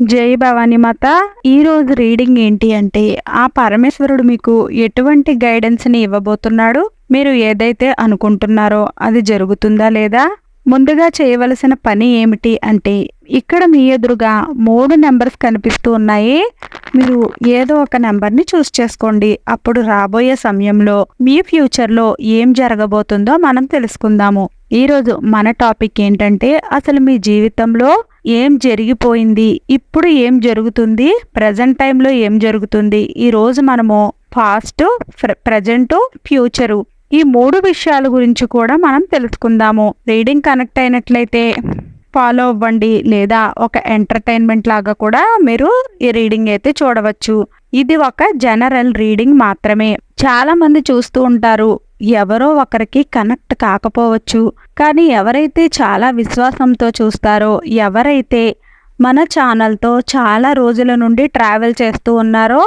జై భవానీ మాత ఈ రోజు రీడింగ్ ఏంటి అంటే ఆ పరమేశ్వరుడు మీకు ఎటువంటి గైడెన్స్ని ఇవ్వబోతున్నాడు? మీరు ఏదైతే అనుకుంటున్నారో అది జరుగుతుందా లేదా? ముందుగా చేయవలసిన పని ఏమిటి అంటే ఇక్కడ మీ ఎదురుగా మూడు నెంబర్స్ కనిపిస్తూ ఉన్నాయి. మీరు ఏదో ఒక నెంబర్ని చూస్ చేసుకోండి. అప్పుడు రాబోయే సమయంలో మీ ఫ్యూచర్లో ఏం జరగబోతుందో మనం తెలుసుకుందాము. ఈరోజు మన టాపిక్ ఏంటంటే అసలు మీ జీవితంలో ఏం జరిగిపోయింది? ఇప్పుడు ఏం జరుగుతుంది? ప్రజెంట్ టైంలో ఏం జరుగుతుంది? ఈరోజు మనము పాస్ట్ ప్రజెంట్ ఫ్యూచరు ఈ మూడు విషయాల గురించి కూడా మనం తెలుసుకుందాము. రీడింగ్ కనెక్ట్ అయినట్లయితే ఫాలో అవ్వండి లేదా ఒక ఎంటర్టైన్మెంట్ లాగా కూడా మీరు ఈ రీడింగ్ అయితే చూడవచ్చు. ఇది ఒక జనరల్ రీడింగ్ మాత్రమే. చాలా మంది చూస్తూ ఉంటారు ఎవరో ఒకరికి కనెక్ట్ కాకపోవచ్చు. కానీ ఎవరైతే చాలా విశ్వాసంతో చూస్తారో ఎవరైతే మన ఛానల్తో చాలా రోజుల నుండి ట్రావెల్ చేస్తూ ఉన్నారో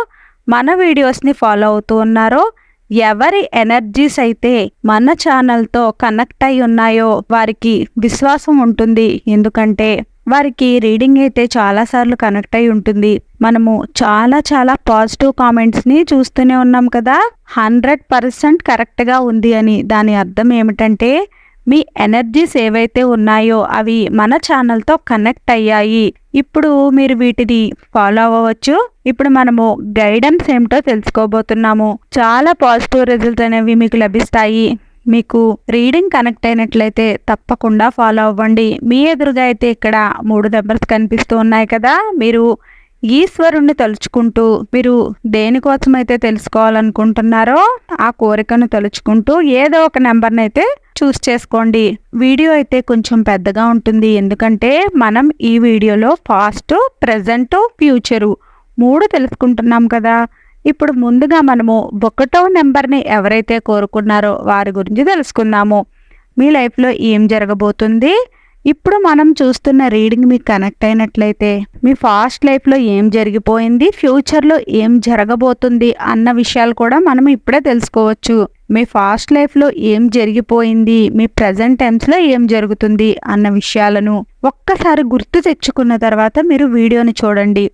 మన వీడియోస్ని ఫాలో అవుతూ ఉన్నారో ఎవరి ఎనర్జీస్ అయితే మన ఛానల్తో కనెక్ట్ అయి ఉన్నాయో వారికి విశ్వాసం ఉంటుంది. ఎందుకంటే వారికి రీడింగ్ అయితే చాలాసార్లు కనెక్ట్ అయి ఉంటుంది. మనము చాలా చాలా పాజిటివ్ కామెంట్స్ని చూస్తూనే ఉన్నాం కదా? హండ్రెడ్ పర్సెంట్ కరెక్ట్గా ఉంది అని. దాని అర్థం ఏమిటంటే మీ ఎనర్జీస్ ఏవైతే ఉన్నాయో అవి మన ఛానల్తో కనెక్ట్ అయ్యాయి. ఇప్పుడు మీరు వీటిని ఫాలో అవ్వవచ్చు ఇప్పుడు మనము గైడెన్స్ ఏమిటో తెలుసుకోబోతున్నాము. చాలా పాజిటివ్ రిజల్ట్స్ అనేవి మీకు లభిస్తాయి. మీకు రీడింగ్ కనెక్ట్ అయినట్లయితే తప్పకుండా ఫాలో అవ్వండి. మీ ఎదురుగా అయితే ఇక్కడ మూడు నెంబర్స్ కనిపిస్తూ ఉన్నాయి కదా. మీరు ఈశ్వరుణ్ణి తలుచుకుంటూ మీరు దేనికోసం అయితే తెలుసుకోవాలనుకుంటున్నారో ఆ కోరికను తలుచుకుంటూ ఏదో ఒక నెంబర్ని అయితే చూస్ చేసుకోండి. వీడియో అయితే కొంచెం పెద్దగా ఉంటుంది. ఎందుకంటే మనం ఈ వీడియోలో ఫాస్ట్ ప్రజెంట్ ఫ్యూచరు మూడు తెలుసుకుంటున్నాం కదా. ఇప్పుడు ముందుగా మనము ఒకటో నెంబర్ని ఎవరైతే కోరుకున్నారో వారి గురించి తెలుసుకుందాము. మీ లైఫ్లో ఏం జరగబోతుంది? ఇప్పుడు మనం చూస్తున్న రీడింగ్ మీకు కనెక్ట్ అయినట్లయితే మీ ఫాస్ట్ లైఫ్లో ఏం జరిగిపోయింది? ఫ్యూచర్లో ఏం జరగబోతుంది? అన్న విషయాలు కూడా మనం ఇప్పుడే తెలుసుకోవచ్చు. మీ ఫాస్ట్ లైఫ్లో ఏం జరిగిపోయింది? మీ ప్రజెంట్ టైమ్స్లో ఏం జరుగుతుంది? అన్న విషయాలను ఒక్కసారి గుర్తు తెచ్చుకున్న తర్వాత మీరు వీడియోని చూడండి.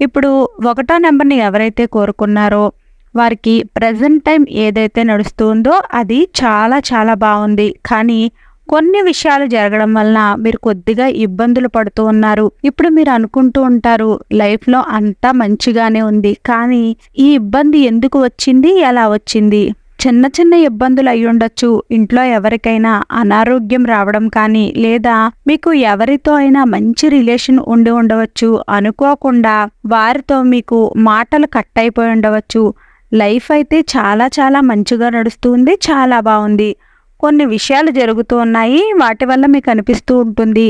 ఇప్పుడు ఒకటో నెంబర్ని ఎవరైతే కోరుకున్నారో వారికి ప్రజెంట్ టైం ఏదైతే నడుస్తుందో అది చాలా చాలా బాగుంది. కానీ కొన్ని విషయాలు జరగడం వలన మీరు కొద్దిగా ఇబ్బందులు పడుతూ ఉన్నారు. ఇప్పుడు మీరు అనుకుంటూ ఉంటారు లైఫ్లో అంతా మంచిగానే ఉంది. కానీ ఈ ఇబ్బంది ఎందుకు వచ్చింది? ఎలా వచ్చింది? చిన్న చిన్న ఇబ్బందులు అయ్యుండొచ్చు. ఇంట్లో ఎవరికైనా అనారోగ్యం రావడం కానీ లేదా మీకు ఎవరితో అయినా మంచి రిలేషన్ ఉండి ఉండవచ్చు అనుకోకుండా వారితో మీకు మాటలు కట్ అయిపోయి ఉండవచ్చు. లైఫ్ అయితే చాలా చాలా మంచిగా నడుస్తుంది చాలా బాగుంది. కొన్ని విషయాలు జరుగుతూ ఉన్నాయి వాటి వల్ల మీకు అనిపిస్తూ ఉంటుంది.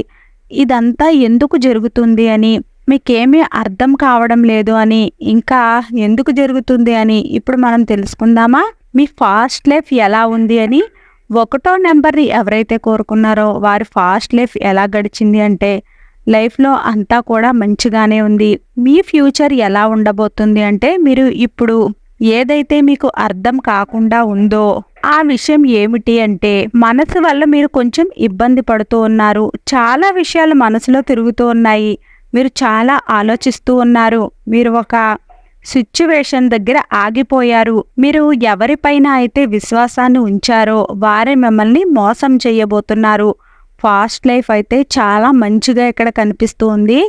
ఇదంతా ఎందుకు జరుగుతుంది అని మీకేమీ అర్థం కావడం లేదు అని ఇంకా ఎందుకు జరుగుతుంది అని ఇప్పుడు మనం తెలుసుకుందామా? మీ ఫాస్ట్ లైఫ్ ఎలా ఉంది అని ఒకటో నెంబర్ని ఎవరైతే కోరుకున్నారో వారి ఫాస్ట్ లైఫ్ ఎలా గడిచింది అంటే లైఫ్లో అంతా కూడా మంచిగానే ఉంది. మీ ఫ్యూచర్ ఎలా ఉండబోతుంది అంటే మీరు ఇప్పుడు ఏదైతే మీకు అర్థం కాకుండా ఉందో ఆ విషయం ఏమిటి అంటే మనసు వల్ల మీరు కొంచెం ఇబ్బంది పడుతూ ఉన్నారు. చాలా విషయాలు మనసులో తిరుగుతూ ఉన్నాయి. మీరు చాలా ఆలోచిస్తూ ఉన్నారు. మీరు ఒక సిచ్యువేషన్ దగ్గర ఆగిపోయారు. మీరు ఎవరిపైన అయితే విశ్వాసాన్ని ఉంచారో వారే మిమ్మల్ని మోసం చేయబోతున్నారు. ఫాస్ట్ లైఫ్ అయితే చాలా మంచిగా ఇక్కడ కనిపిస్తుంది.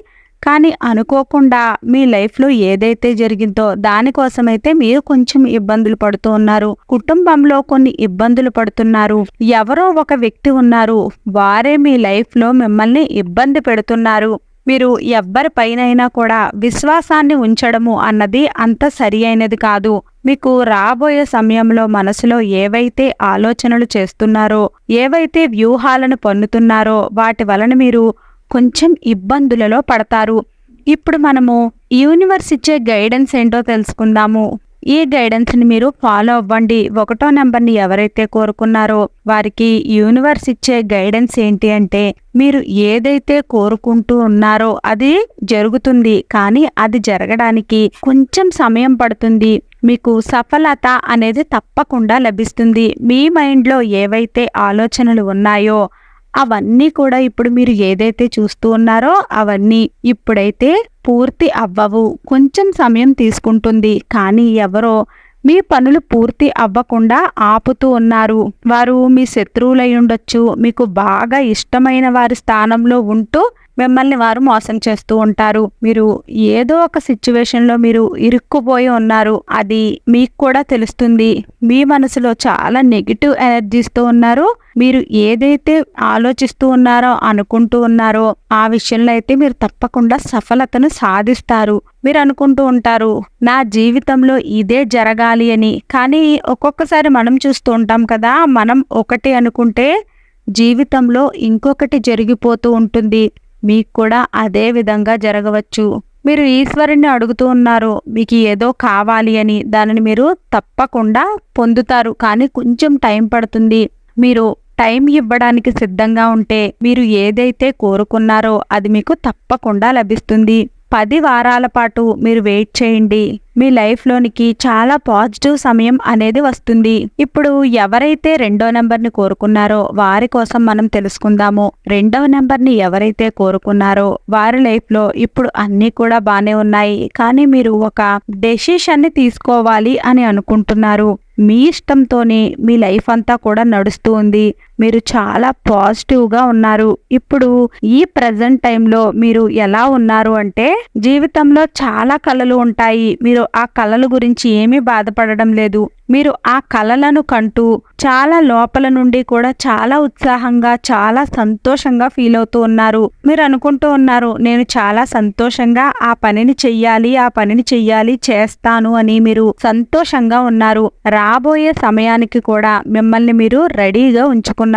కానీ అనుకోకుండా మీ లైఫ్లో ఏదైతే జరిగిందో దానికోసమైతే మీరు కొంచెం ఇబ్బందులు పడుతూ ఉన్నారు. కుటుంబంలో కొన్ని ఇబ్బందులు పడుతున్నారు. ఎవరో ఒక వ్యక్తి ఉన్నారు. వారే మీ లైఫ్లో మిమ్మల్ని ఇబ్బంది పెడుతున్నారు. మీరు ఎవ్వరిపైనైనా కూడా విశ్వాసాన్ని ఉంచడము అన్నది అంత సరి అయినది కాదు. మీకు రాబోయే సమయంలో మనసులో ఏవైతే ఆలోచనలు చేస్తున్నారో ఏవైతే వ్యూహాలను పన్నుతున్నారో వాటి వలన మీరు కొంచెం ఇబ్బందులలో పడతారు. ఇప్పుడు మనము యూనివర్స్ ఇచ్చే గైడెన్స్ ఏంటో తెలుసుకుందాము. ఈ గైడెన్స్ని మీరు ఫాలో అవ్వండి. ఒకటో నెంబర్ని ఎవరైతే కోరుకున్నారో వారికి యూనివర్స్ ఇచ్చే గైడెన్స్ ఏంటి అంటే మీరు ఏదైతే కోరుకుంటూ ఉన్నారో అది జరుగుతుంది. కానీ అది జరగడానికి కొంచెం సమయం పడుతుంది. మీకు సఫలత అనేది తప్పకుండా లభిస్తుంది. మీ మైండ్లో ఏవైతే ఆలోచనలు ఉన్నాయో అవన్నీ కూడా ఇప్పుడు మీరు ఏదైతే చూస్తూ ఉన్నారో అవన్నీ ఇప్పుడైతే పూర్తి అవ్వవు. కొంచెం సమయం తీసుకుంటుంది. కానీ ఎవరో మీ పనులు పూర్తి అవ్వకుండా ఆపుతూ ఉన్నారు. వారు మీ శత్రువులై ఉండొచ్చు. మీకు బాగా ఇష్టమైన వారి స్థానంలో ఉంటూ మిమ్మల్ని వారు మోసం చేస్తూ ఉంటారు. మీరు ఏదో ఒక సిచ్యువేషన్లో మీరు ఇరుక్కుపోయి ఉన్నారు. అది మీకు కూడా తెలుస్తుంది. మీ మనసులో చాలా నెగిటివ్ ఎనర్జీస్తో ఉన్నారు. మీరు ఏదైతే ఆలోచిస్తూ ఉన్నారో అనుకుంటూ ఉన్నారో ఆ విషయంలో అయితే మీరు తప్పకుండా సఫలతను సాధిస్తారు. మీరు అనుకుంటూ ఉంటారు నా జీవితంలో ఇదే జరగాలి అని. కానీ ఒక్కొక్కసారి మనం చూస్తూ ఉంటాం కదా మనం ఒకటి అనుకుంటే జీవితంలో ఇంకొకటి జరిగిపోతూ ఉంటుంది. మీకు కూడా అదే విధంగా జరగవచ్చు. మీరు ఈశ్వరుణ్ణి అడుగుతూ ఉన్నారు మీకు ఏదో కావాలి అని. దానిని మీరు తప్పకుండా పొందుతారు. కానీ కొంచెం టైం పడుతుంది. మీరు టైం ఇవ్వడానికి సిద్ధంగా ఉంటే మీరు ఏదైతే కోరుకున్నారో అది మీకు తప్పకుండా లభిస్తుంది. పది వారాల పాటు మీరు వెయిట్ చేయండి. మీ లైఫ్లోనికి చాలా పాజిటివ్ సమయం అనేది వస్తుంది. ఇప్పుడు ఎవరైతే రెండో నెంబర్ని కోరుకున్నారో వారి కోసం మనం తెలుసుకుందాము. రెండవ నెంబర్ని ఎవరైతే కోరుకున్నారో వారి లైఫ్లో ఇప్పుడు అన్నీ కూడా బాగానే ఉన్నాయి. కానీ మీరు ఒక డెసిషన్ని తీసుకోవాలి అని అనుకుంటున్నారు. మీ ఇష్టంతోనే మీ లైఫ్ అంతా కూడా నడుస్తూ ఉంది. మీరు చాలా పాజిటివ్గా ఉన్నారు. ఇప్పుడు ఈ ప్రజెంట్ టైంలో మీరు ఎలా ఉన్నారు అంటే జీవితంలో చాలా కళలు ఉంటాయి. మీరు ఆ కళల గురించి ఏమీ బాధపడడం లేదు. మీరు ఆ కళలను కంటూ చాలా లోపల నుండి కూడా చాలా ఉత్సాహంగా చాలా సంతోషంగా ఫీల్ అవుతూ ఉన్నారు. మీరు అనుకుంటూ ఉన్నారు నేను చాలా సంతోషంగా ఆ పనిని చెయ్యాలి ఆ పనిని చెయ్యాలి చేస్తాను అని మీరు సంతోషంగా ఉన్నారు. రాబోయే సమయానికి కూడా మిమ్మల్ని మీరు రెడీగా ఉంచుకున్నారు.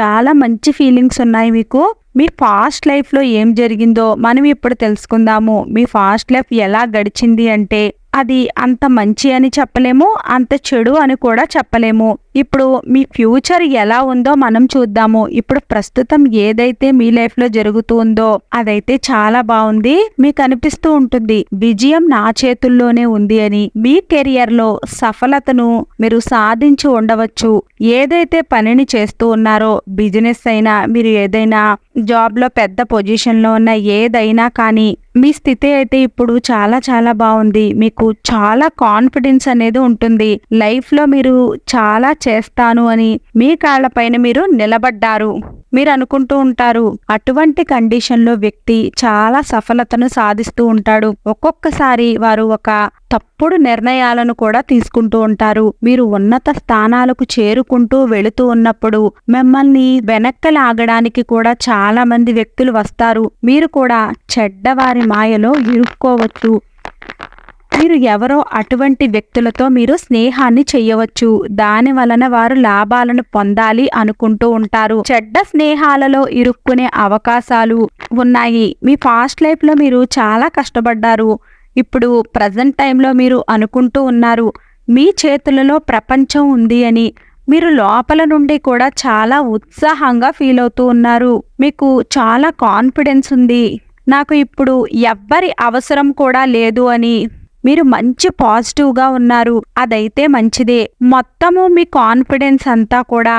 చాలా మంచి ఫీలింగ్స్ ఉన్నాయి మీకు. మీ ఫాస్ట్ లైఫ్లో ఏం జరిగిందో మనం ఇప్పుడు తెలుసుకుందాము. మీ ఫాస్ట్ లైఫ్ ఎలా గడిచింది అంటే అది అంత మంచి అని చెప్పలేము అంత చెడు అని కూడా చెప్పలేము. ఇప్పుడు మీ ఫ్యూచర్ ఎలా ఉందో మనం చూద్దాము. ఇప్పుడు ప్రస్తుతం ఏదైతే మీ లైఫ్లో జరుగుతుందో అదైతే చాలా బాగుంది. మీకు అనిపిస్తూ ఉంటుంది విజయం నా చేతుల్లోనే ఉంది అని. మీ కెరియర్లో సఫలతను మీరు సాధించి ఉండవచ్చు. ఏదైతే పనిని చేస్తూ ఉన్నారో బిజినెస్ అయినా మీరు ఏదైనా జాబ్లో పెద్ద పొజిషన్లో ఉన్న ఏదైనా కానీ మీ స్థితి అయితే ఇప్పుడు చాలా చాలా బాగుంది. మీకు చాలా కాన్ఫిడెన్స్ అనేది ఉంటుంది. లైఫ్లో మీరు చాలా చేస్తాను అని మీ కాళ్ళపైన మీరు నిలబడ్డారు. మీరు అనుకుంటూ ఉంటారు అటువంటి కండిషన్లో వ్యక్తి చాలా సఫలతను సాధిస్తూ ఉంటాడు. ఒక్కొక్కసారి వారు ఒక తప్పుడు నిర్ణయాలను కూడా తీసుకుంటూ ఉంటారు. మీరు ఉన్నత స్థానాలకు చేరుకుంటూ వెళుతూ ఉన్నప్పుడు మిమ్మల్ని వెనక్కి లాగడానికి కూడా చాలా మంది వ్యక్తులు వస్తారు. మీరు కూడా చెడ్డవారి మాయలో ఇరుక్కోవచ్చు. మీరు ఎవరో అటువంటి వ్యక్తులతో మీరు స్నేహాన్ని చేయవచ్చు. దాని వలన వారు లాభాలను పొందాలి అనుకుంటూ ఉంటారు. చెడ్డ స్నేహాలలో ఇరుక్కునే అవకాశాలు ఉన్నాయి. మీ ఫాస్ట్ లైఫ్లో మీరు చాలా కష్టపడ్డారు. ఇప్పుడు ప్రజెంట్ టైంలో మీరు అనుకుంటూ ఉన్నారు. మీ చేతులలో ప్రపంచం ఉంది అని. మీరు లోపల నుండి కూడా చాలా ఉత్సాహంగా ఫీల్ అవుతూ ఉన్నారు. మీకు చాలా కాన్ఫిడెన్స్ ఉంది. నాకు ఇప్పుడు ఎవ్వరి అవసరం కూడా లేదు అని మీరు మంచి పాజిటివ్గా ఉన్నారు. అదైతే మంచిదే. మొత్తము మీ కాన్ఫిడెన్స్ అంతా కూడా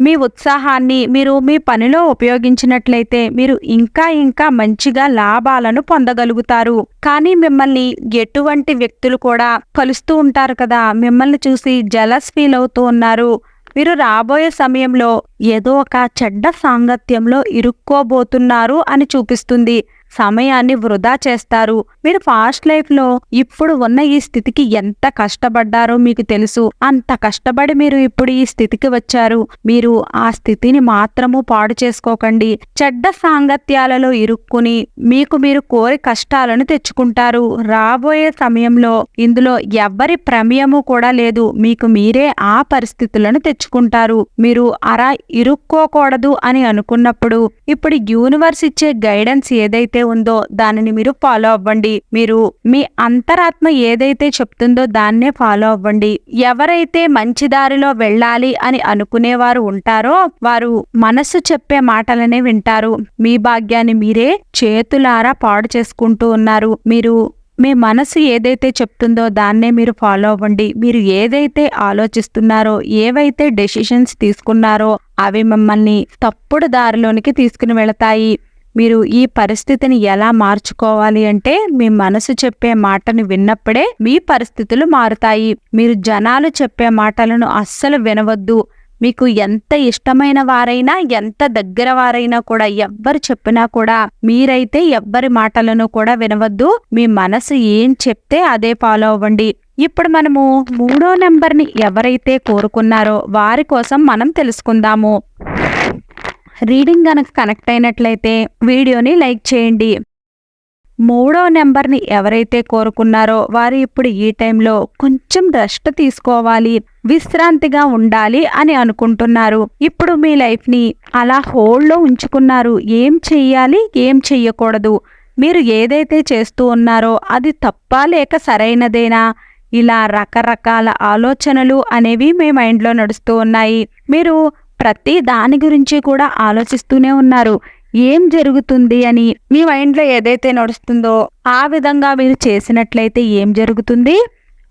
మీ ఉత్సాహాన్ని మీరు మీ పనిలో ఉపయోగించినట్లయితే మీరు ఇంకా ఇంకా మంచిగా లాభాలను పొందగలుగుతారు. కానీ మిమ్మల్ని ఎటువంటి వ్యక్తులు కూడా కలుస్తూ ఉంటారు కదా మిమ్మల్ని చూసి జలస్ ఫీల్ అవుతూ ఉన్నారు. మీరు రాబోయే సమయంలో ఏదో ఒక చెడ్డ సాంగత్యంలో ఇరుక్కోబోతున్నారు అని చూపిస్తుంది. సమయాన్ని వృధా చేస్తారు. మీరు ఫాస్ట్ లైఫ్లో ఇప్పుడు ఉన్న ఈ స్థితికి ఎంత కష్టపడ్డారో మీకు తెలుసు. అంత కష్టపడి మీరు ఇప్పుడు ఈ స్థితికి వచ్చారు. మీరు ఆ స్థితిని మాత్రము పాడు చేసుకోకండి. చెడ్డ సాంగత్యాలలో ఇరుక్కుని మీకు మీరు కోరి కష్టాలను తెచ్చుకుంటారు. రాబోయే సమయంలో ఇందులో ఎవ్వరి ప్రమేయము కూడా లేదు. మీకు మీరే ఆ పరిస్థితులను తెచ్చుకుంటారు. మీరు అలా ఇరుక్కోకూడదు అని అనుకున్నప్పుడు ఇప్పుడు యూనివర్స్ ఇచ్చే గైడెన్స్ ఏదైతే ఉందో దానిని మీరు ఫాలో అవ్వండి. మీరు మీ అంతరాత్మ ఏదైతే చెప్తుందో దాన్నే ఫాలో అవ్వండి. ఎవరైతే మంచి దారిలో వెళ్ళాలి అని అనుకునేవారు ఉంటారో వారు మనసు చెప్పే మాటలనే వింటారు. మీ భాగ్యాన్ని మీరే చేతులారా పాడు చేసుకుంటూ ఉన్నారు. మీరు మీ మనసు ఏదైతే చెప్తుందో దాన్నే మీరు ఫాలో అవ్వండి. మీరు ఏదైతే ఆలోచిస్తున్నారో ఏవైతే డెసిషన్స్ తీసుకున్నారో అవి మిమ్మల్ని తప్పుడు దారిలోనికి తీసుకుని వెళతాయి. మీరు ఈ పరిస్థితిని ఎలా మార్చుకోవాలి అంటే మీ మనసు చెప్పే మాటను విన్నప్పుడే మీ పరిస్థితులు మారుతాయి. మీరు జనాలు చెప్పే మాటలను అస్సలు వినవద్దు. మీకు ఎంత ఇష్టమైన వారైనా ఎంత దగ్గర వారైనా కూడా ఎవ్వరు చెప్పినా కూడా మీరైతే ఎవ్వరి మాటలను కూడా వినవద్దు. మీ మనసు ఏం చెప్తే అదే ఫాలో అవ్వండి. ఇప్పుడు మనము మూడో నెంబర్ని ఎవరైతే కోరుకున్నారో వారి కోసం మనం తెలుసుకుందాము. రీడింగ్ కనుక కనెక్ట్ అయినట్లయితే వీడియోని లైక్ చేయండి. మూడో నెంబర్ని ఎవరైతే కోరుకున్నారో వారు ఇప్పుడు ఈ టైంలో కొంచెం రెస్ట్ తీసుకోవాలి విశ్రాంతిగా ఉండాలి అని అనుకుంటున్నారు. ఇప్పుడు మీ లైఫ్ని అలా హోల్డ్లో ఉంచుకున్నారు. ఏం చెయ్యాలి ఏం చెయ్యకూడదు. మీరు ఏదైతే చేస్తూ ఉన్నారో అది తప్ప లేక సరైనదేనా? ఇలా రకరకాల ఆలోచనలు అనేవి మీ మైండ్లో నడుస్తూ ఉన్నాయి. మీరు ప్రతి దాని గురించి కూడా ఆలోచిస్తూనే ఉన్నారు. ఏం జరుగుతుంది అని మీ మైండ్లో ఏదైతే నడుస్తుందో ఆ విధంగా మీరు చేసినట్లయితే ఏం జరుగుతుంది?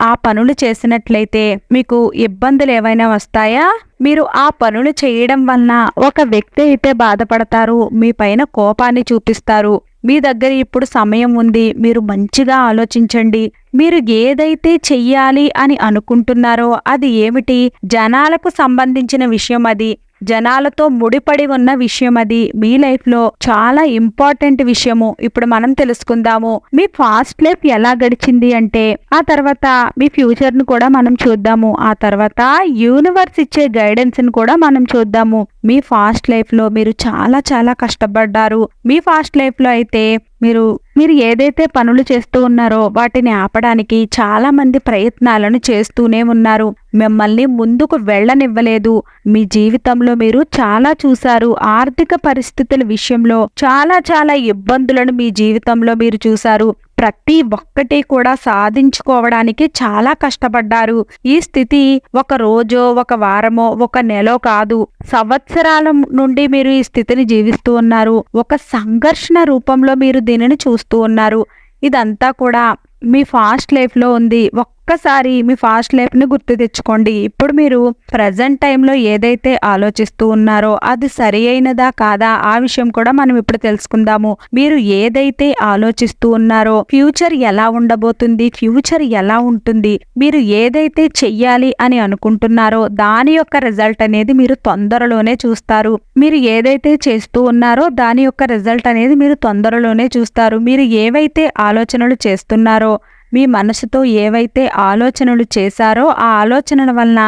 ఆ పనులు చేసినట్లయితే మీకు ఇబ్బందులు ఏవైనా వస్తాయా? మీరు ఆ పనులు చేయడం వలన ఒక వ్యక్తి అయితే బాధపడతారు మీ పైన కోపాన్ని చూపిస్తారు. మీ దగ్గర ఇప్పుడు సమయం ఉంది మీరు మంచిగా ఆలోచించండి. మీరు ఏదైతే చెయ్యాలి అని అనుకుంటున్నారో అది ఏమిటి? జనాలకు సంబంధించిన విషయం అది. జనాలతో ముడిపడి ఉన్న విషయం అది. మీ లైఫ్లో చాలా ఇంపార్టెంట్ విషయము. ఇప్పుడు మనం తెలుసుకుందాము. మీ ఫాస్ట్ లైఫ్ ఎలా గడిచింది అంటే ఆ తర్వాత మీ ఫ్యూచర్ను కూడా మనం చూద్దాము. ఆ తర్వాత యూనివర్స్ ఇచ్చే గైడెన్స్ని కూడా మనం చూద్దాము. మీ ఫాస్ట్ లైఫ్లో మీరు చాలా చాలా కష్టపడ్డారు. మీ ఫాస్ట్ లైఫ్లో అయితే మీరు మీరు ఏదైతే పనులు చేస్తూ ఉన్నారో వాటిని ఆపడానికి చాలా మంది ప్రయత్నాలను చేస్తూనే ఉన్నారు. మిమ్మల్ని ముందుకు వెళ్ళనివ్వలేదు. మీ జీవితంలో మీరు చాలా చూశారు. ఆర్థిక పరిస్థితుల విషయంలో చాలా చాలా ఇబ్బందులను మీ జీవితంలో మీరు చూశారు. ప్రతి ఒక్కటి కూడా సాధించుకోవడానికి చాలా కష్టపడ్డారు. ఈ స్థితి ఒక రోజో ఒక వారమో ఒక నెలో కాదు. సంవత్సరాల నుండి మీరు ఈ స్థితిని జీవిస్తూ ఉన్నారు. ఒక సంఘర్షణ రూపంలో మీరు దీనిని చూస్తూ ఉన్నారు. ఇదంతా కూడా మీ ఫాస్ట్ లైఫ్లో ఉంది. ఒక్కసారి మీ ఫాస్ట్ లైఫ్ని గుర్తు తెచ్చుకోండి. ఇప్పుడు మీరు ప్రజెంట్ టైంలో ఏదైతే ఆలోచిస్తూ ఉన్నారో అది సరి అయినదా కాదా ఆ విషయం కూడా మనం ఇప్పుడు తెలుసుకుందాము. మీరు ఏదైతే ఆలోచిస్తూ ఉన్నారో ఫ్యూచర్ ఎలా ఉండబోతుంది ఫ్యూచర్ ఎలా ఉంటుంది మీరు ఏదైతే చెయ్యాలి అని అనుకుంటున్నారో దాని యొక్క రిజల్ట్ అనేది మీరు తొందరలోనే చూస్తారు. మీరు ఏదైతే చేస్తూ ఉన్నారో దాని యొక్క రిజల్ట్ అనేది మీరు తొందరలోనే చూస్తారు. మీరు ఏవైతే ఆలోచనలు చేస్తున్నారో మీ మనసుతో ఏవైతే ఆలోచనలు చేశారో ఆ ఆలోచనల వలన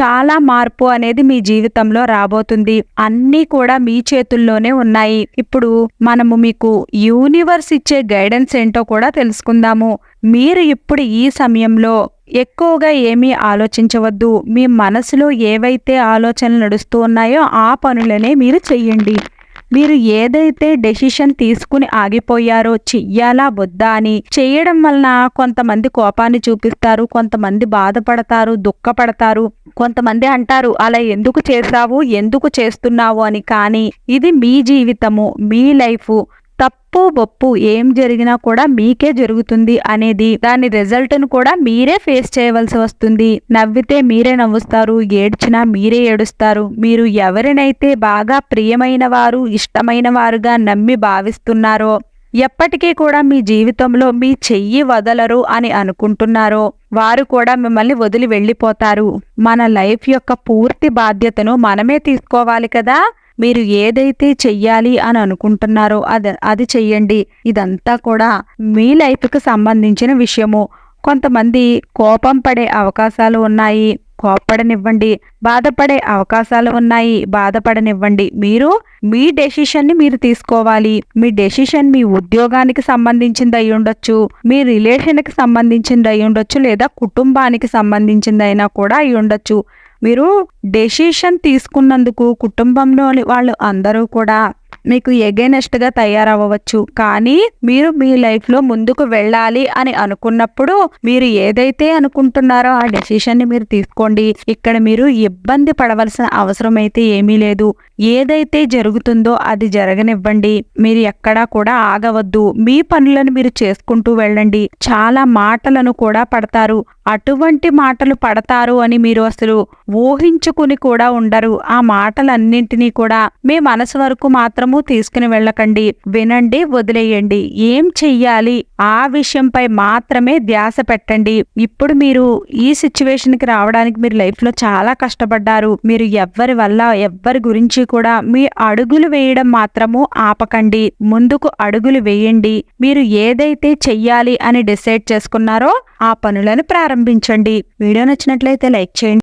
చాలా మార్పు అనేది మీ జీవితంలో రాబోతుంది. అన్నీ కూడా మీ చేతుల్లోనే ఉన్నాయి. ఇప్పుడు మనము మీకు యూనివర్స్ ఇచ్చే గైడెన్స్ ఏంటో కూడా తెలుసుకుందాము. మీరు ఇప్పుడు ఈ సమయంలో ఎక్కువగా ఏమీ ఆలోచించవద్దు. మీ మనసులో ఏవైతే ఆలోచనలు నడుస్తూ ఉన్నాయో ఆ పనులనే మీరు చెయ్యండి మీరు ఏదైతే డెసిషన్ తీసుకుని ఆగిపోయారో చెయ్యాలా వద్దా అని చేయడం వలన కొంతమంది కోపాన్ని చూపిస్తారు కొంతమంది బాధపడతారు దుఃఖపడతారు కొంతమంది అంటారు అలా ఎందుకు చేసావు ఎందుకు చేస్తున్నావు? అని. కానీ ఇది మీ జీవితము మీ లైఫ్ తప్పు బొప్పు ఏం జరిగినా కూడా మీకే జరుగుతుంది అనేది దాని రిజల్ట్ను కూడా మీరే ఫేస్ చేయవలసి వస్తుంది. నవ్వితే మీరే నవ్వుస్తారు ఏడ్చినా మీరే ఏడుస్తారు. మీరు ఎవరినైతే బాగా ప్రియమైన వారు ఇష్టమైన వారుగా నమ్మి భావిస్తున్నారో ఎప్పటికీ కూడా మీ జీవితంలో మీ చెయ్యి వదలరు అని అనుకుంటున్నారో వారు కూడా మిమ్మల్ని వదిలి వెళ్ళిపోతారు. మన లైఫ్ యొక్క పూర్తి బాధ్యతను మనమే తీసుకోవాలి కదా? మీరు ఏదైతే చెయ్యాలి అని అనుకుంటున్నారో అది అది చెయ్యండి. ఇదంతా కూడా మీ లైఫ్కి సంబంధించిన విషయము. కొంతమంది కోపం పడే అవకాశాలు ఉన్నాయి. కోప్పడనివ్వండి. బాధపడే అవకాశాలు ఉన్నాయి. బాధపడనివ్వండి. మీరు మీ డెసిషన్ని మీరు తీసుకోవాలి. మీ డెసిషన్ మీ ఉద్యోగానికి సంబంధించింది అయి ఉండొచ్చు. మీ రిలేషన్కి సంబంధించింది అయి ఉండొచ్చు. లేదా కుటుంబానికి సంబంధించింది అయినా కూడా అయి ఉండొచ్చు. మీరు డెసిషన్ తీసుకున్నందుకు కుటుంబంలోని వాళ్ళు అందరూ కూడా మీకు ఎగైనెస్ట్గా తయారవ్వచ్చు. కానీ మీరు మీ లైఫ్లో ముందుకు వెళ్ళాలి అని అనుకున్నప్పుడు మీరు ఏదైతే అనుకుంటున్నారో ఆ డెసిషన్ని మీరు తీసుకోండి. ఇక్కడ మీరు ఇబ్బంది పడవలసిన అవసరం అయితే ఏమీ లేదు. ఏదైతే జరుగుతుందో అది జరగనివ్వండి. మీరు ఎక్కడా కూడా ఆగవద్దు. మీ పనులను మీరు చేసుకుంటూ వెళ్ళండి. చాలా మాటలను కూడా పడతారు. అటువంటి మాటలు పడతారు అని మీరు అసలు ఊహించుకుని కూడా ఉండరు. ఆ మాటలన్నింటినీ కూడా మీ మనసు వరకు మాత్రము తీసుకుని వెళ్ళకండి. వినండి వదిలేయండి. ఏం చెయ్యాలి? ఆ విషయంపై మాత్రమే ధ్యాస పెట్టండి. ఇప్పుడు మీరు ఈ సిచ్యువేషన్కి రావడానికి మీరు లైఫ్లో చాలా కష్టపడ్డారు. మీరు ఎవ్వరి వల్ల ఎవ్వరి గురించి కూడా మీ అడుగులు వేయడం మాత్రము ఆపకండి. ముందుకు అడుగులు వేయండి. మీరు ఏదైతే చెయ్యాలి అని డిసైడ్ చేసుకున్నారో ఆ పనులను ప్రారంభించండి. వీడియో నచ్చినట్లయితే లైక్ చేయండి.